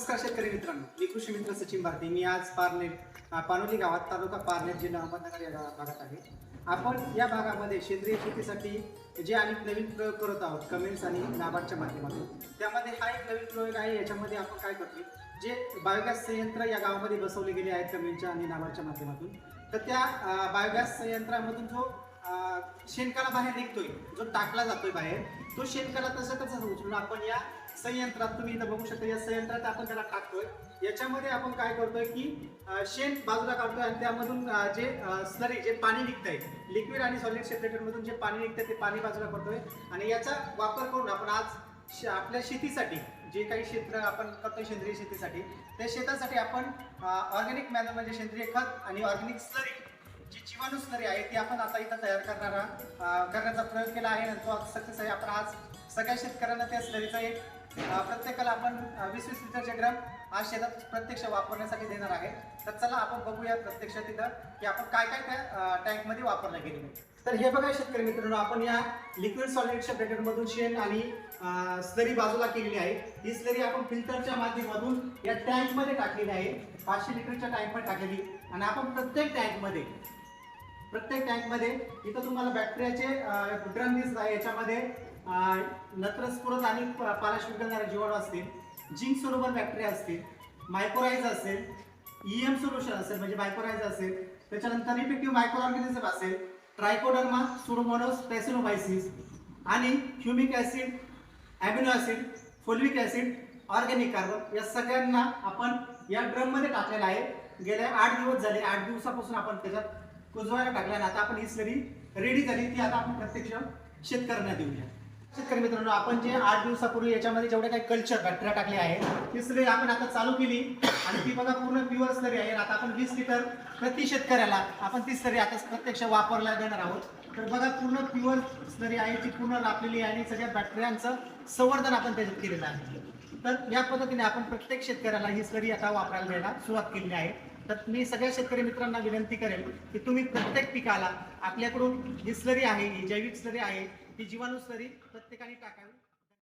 नमस्कार शेतकरी मित्रांनो मी कृषी मित्र सचिन भारती. मी आज पारनेर पानोली गावात तालुका पारनेर जिल्हा अहमदनगर या भागात आहे. आपण या भागामध्ये सेंद्रिय शेतीसाठी जे अनेक नवीन प्रयोग करत आहोत कमेंट्स आणि नाबार्डच्या माध्यमातून त्यामध्ये हा एक नवीन प्रयोग आहे. याच्यामध्ये आपण काय करतोय जे बायोगॅस संयंत्र या गावामध्ये बसवले गेले आहेत कमेंटच्या आणि नाबार्डच्या माध्यमातून तर त्या बायोगॅस संयंत्रामधून जो शेणकाला बाहेर निघतोय जो टाकला जातोय बाहेर तो शेणकाला तसं तसं उचलून आपण या संयंत्रात तुम्ही इथं बघू शकता या संयंत्रात आपण त्याला टाकतोय याच्यामध्ये आपण काय करतोय की शेण बाजूला काढतोय आणि त्यामधून जे स्लरी जे पाणी निघतंय लिक्विड आणि सॉलिड सेपरेटरमधून जे पाणी निघतंय ते पाणी बाजूला करतोय. आणि याचा वापर करून आपण आज श- आपल्या शेतीसाठी जे काही क्षेत्र आपण करतोय सेंद्रिय शेतीसाठी त्या शेतासाठी आपण ऑर्गॅनिक मॅनर म्हणजे सेंद्रिय खत आणि ऑर्गॅनिक स्लरी जी जीवाणू स्लरी आहे ती आपण आता इथं तयार करणारा करण्याचा प्रयोग केला आहे आणि तो सक्सेस आहे. आपण आज सगळ्या शेतकऱ्यांना त्या स्लरीचा एक प्रत्येकाला आपण वीस वीस लिटरचे ड्रम आज शेतात प्रत्यक्ष वापरण्यासाठी देणार आहे. तर चला आपण बघूया प्रत्यक्ष तिथं की आपण काय काय त्या टँकमध्ये वापरलं गेलेलं तर हे बघा शेतकरी मित्रांनो आपण या लिक्विड सॉलिडच्या सेपरेटर शेण आणि स्लरी बाजूला केलेली आहे. ही स्लरी आपण फिल्टरच्या माध्यमातून या टँकमध्ये टाकलेली आहे. पाचशे लिटरच्या टँकमध्ये टाकलेली. आणि आपण प्रत्येक टँकमध्ये प्रत्येक टँकमध्ये इथं तुम्हाला बॅक्टेरियाचे ड्रम दिसत आहे याच्यामध्ये नत्रस्फुरत आणि प- पालाश जीवाणू असतील जिंक सोलोबर बॅक्टेरिया असतील मायक्रोराईज असेल ईएम सोल्युशन असेल म्हणजे मायक्रोराईज असेल त्याच्यानंतर इफेक्टिव्ह मायक्रो ऑर्गॅनिझम असेल ट्रायकोडर्मा सुडोमोनोस पेसिनोबायसिस आणि humic acid amino acid fulvic acid organic carbon या सगळ्यांना आपण या ड्रममध्ये टाकलेलं आहे. गेल्या आठ दिवस झाले आठ दिवसापासून आपण त्याच्यात कुजवायला टाकल्या आता आपण ही स्लरी रेडी झाली ती आता आपण प्रत्यक्ष शेतकऱ्यांना देऊया. शेतकरी मित्रांनो आपण जे आठ दिवसापूर्वी याच्यामध्ये जेवढे काही कल्चर बॅक्टेरिया टाकले आहे ती सगळी आपण आता चालू केली आणि ती बघा पूर्ण प्युअर स्लरी आहे. आता आपण वीस लिटर प्रति शेतकऱ्याला आपण ती स्लरी आता प्रत्यक्ष वापरला देणार आहोत. तर बघा पूर्ण प्युअर स्लरी आहे ती पूर्ण लाभलेली आहे आणि सगळ्या बॅक्टेरियांचं संवर्धन आपण त्याच्यात केलेलं आहे. तर या पद्धतीने आपण प्रत्येक शेतकऱ्याला ही स्लरी आता वापरायला द्यायला सुरुवात केलेली आहे. तर मी सगळ्या शेतकरी मित्रांना विनंती करेल की तुम्ही प्रत्येक पिकाला आपल्याकडून ही स्लरी आहे ही जैविक स्लरी आहे ही जीवाणू स्लरी प्रत्येकाने टाकावी.